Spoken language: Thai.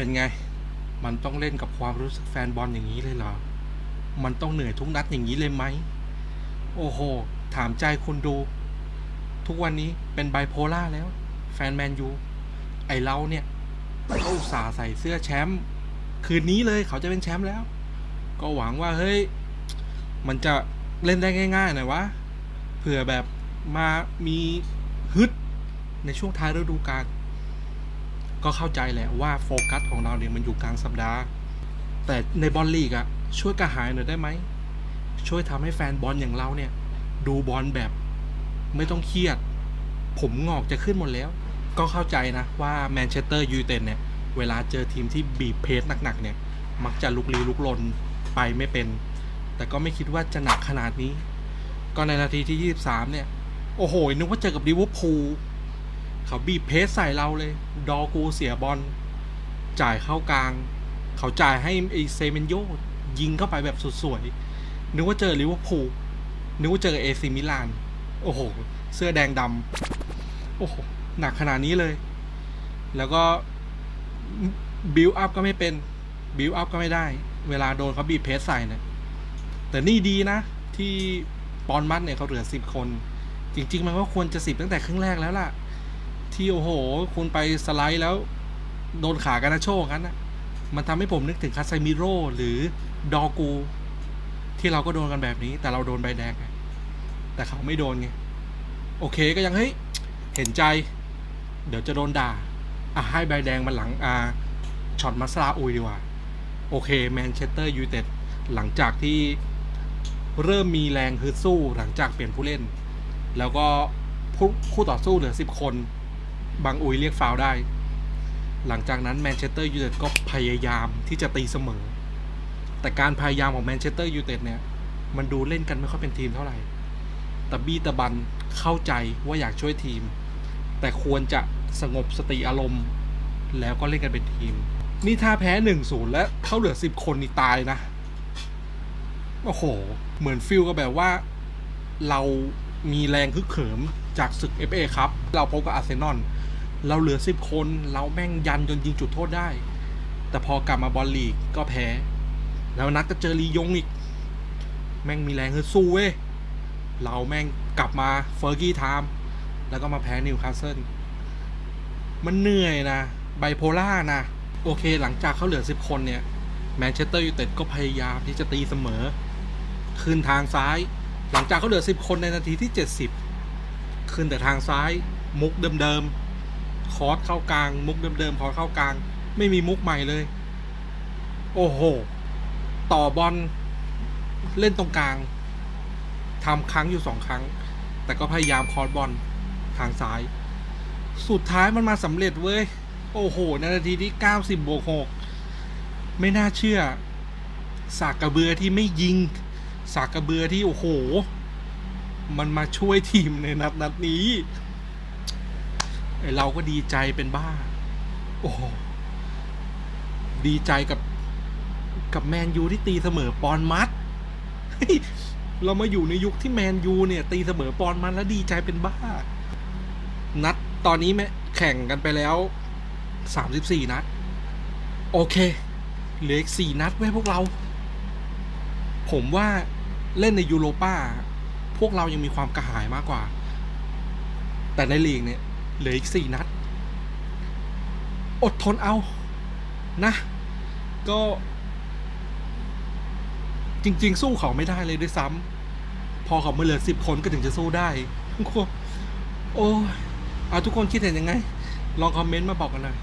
เป็นไง มันต้องเล่นกับความรู้สึกแฟนบอลอย่างนี้เลยเหรอ มันต้องเหนื่อยทุกนัดอย่างนี้เลยไหม โอ้โห ถามใจคุณดู ทุกวันนี้เป็นไบโพล่าแล้ว แฟนแมนยู ไอเราเนี่ยก็อุตส่าห์ใส่เสื้อแชมป์คืนนี้เลยเขาจะเป็นแชมป์แล้ว ก็หวังว่าเฮ้ย มันจะเล่นได้ง่ายๆหน่อยวะ เผื่อแบบมามีฮึดในช่วงท้ายฤดูกาล ก็เข้าใจแหละว่าโฟกัสของเราเนี่ยมันอยู่กลางสัปดาห์ แต่ในบอลลีกอะช่วยกระหายหน่อยได้ไหม ช่วยทำให้แฟนบอลอย่างเราเนี่ย ดูบอลแบบไม่ต้องเครียด ผมงอกจะขึ้นหมดแล้ว ก็เข้าใจนะว่าแมนเชสเตอร์ยูไนเต็ดเนี่ย เวลาเจอทีมที่บีบเพสหนักๆเนี่ย มักจะลุกลี้ลุกลนไปไม่เป็น แต่ก็ไม่คิดว่าจะหนักขนาดนี้ ก็ในนาทีที่ 23 เนี่ย โอ้โหนึกว่าเจอกับลิเวอร์พูล เขาบีบเพสใส่เราเลย ดอกูเสียบอล จ่ายเข้ากลาง เขาจ่ายให้ไอเซเมนโยยิงเข้าไปแบบสุดสวย นึกว่าเจอลิเวอร์พูลนึกว่าเจอเอซิมิลาน โอ้โห เสื้อแดงดำโอ้โห หนักขนาดนี้เลย แล้วก็บิวอัพก็ไม่เป็นบิวอัพก็ไม่ได้ เวลาโดนเขาบีบเพสใส่เนี่ยแต่นี่ดีนะ ที่ปอนมัดเนี่ยเขาเหลือสิบคน จริง ๆ มันก็ควรจะสิบตั้งแต่ครึ่งแรกแล้วล่ะ ที่โอ้โห คุณไปสไลด์แล้ว โดนขากันนะโชคกันนะมันทำให้ผมนึกถึงคาซมิโร่หรือดอกู ที่เราก็โดนกันแบบนี้ แต่เราโดนใบแดงแต่เขาไม่โดนไง โอเคก็ยังเฮ้ยเห็นใจ เดี๋ยวจะโดนด่าอะให้ใบแดงมาหลังอ่าช็อตมาสลาอุยดีกว่า โอเคแมนเชสเตอร์ยูไนเต็ดหลังจากที่เริ่มมีแรงฮึดสู้หลังจากเปลี่ยนผู้เล่น แล้วก็คู่ต่อสู้เหลือ 10 คน บางอุยเรียกฟาวได้ หลังจากนั้นแมนเชสเตอร์ยูไนเต็ดก็พยายามที่จะตีเสมอ แต่การพยายามของแมนเชสเตอร์ยูไนเต็ดเนี่ย มันดูเล่นกันไม่ค่อยเป็นทีมเท่าไหร่แต่บี้ตะบันเข้าใจว่าอยากช่วยทีม แต่ควรจะสงบสติอารมณ์ แล้วก็เล่นกันเป็นทีม นี่ถ้าแพ้หนึ่งศูนย์และเขาเหลือสิบคนนี่ตายนะ โอ้โห เหมือนฟิลก็แบบว่า เรามีแรงฮึกเหิมจากศึก FA ครับ เราพบกับอาร์เซนอล เราเหลือสิบคน เราแม่งยันจนยิงจุดโทษได้ แต่พอกลับมาบอลลีกก็แพ้ แล้วนัดก็เจอลียงอีก แม่งมีแรงฮึดสู้เว้ย เราแม่งกลับมาเฟอร์กี้ไทม์แล้วก็มาแพ้นิวคาสเซิลมันเหนื่อยนะไบโพล่านะ โอเคหลังจากเขาเหลือ 10 คนเนี่ยแมนเชสเตอร์ยูไนเต็ดก็พยายามที่จะตีเสมอคืนทางซ้าย หลังจากเขาเหลือ 10 คนในนาทีที่ 70คืนแต่ทางซ้ายมุกเดิมๆ คอร์สเข้ากลาง มุกเดิมๆคอร์สเข้ากลาง ไม่มีมุกใหม่เลย โอ้โห ต่อบอลเล่นตรงกลางทำครั้งอยู่สองครั้ง แต่ก็พยายามคอร์สบอลทางซ้าย สุดท้ายมันมาสำเร็จเว้ย โอ้โหนาทีที่90บวก6ไม่น่าเชื่อ สากกระเบือที่ไม่ยิง สากกระเบือที่โอ้โห มันมาช่วยทีมในนัดนัดนี้ เราก็ดีใจเป็นบ้า โอ้ดีใจกับกับแมนยูที่ตีเสมอปอนมัดเฮ้ยเรามาอยู่ในยุคที่แมนยูเนี่ย ตีเสมอปอนมัดแล้วดีใจเป็นบ้า นัดตอนนี้แม่แข่งกันไปแล้วสามสิบสี่นัด โอเคเหลืออีกสี่นัดไว้พวกเรา ผมว่าเล่นในยูโรป้า พวกเรายังมีความกระหายมากกว่า แต่ในลีกเนี่ย เหลืออีกสี่นัด อดทนเอานะ ก็ จริง ๆ สู้เขาไม่ได้เลยด้วยซ้ำพอเขามาเหลือสิบคนก็ถึงจะสู้ได้โอ้เอาทุกคนคิดเห็นยังไง ลองคอมเมนต์มาบอกกันหน่อย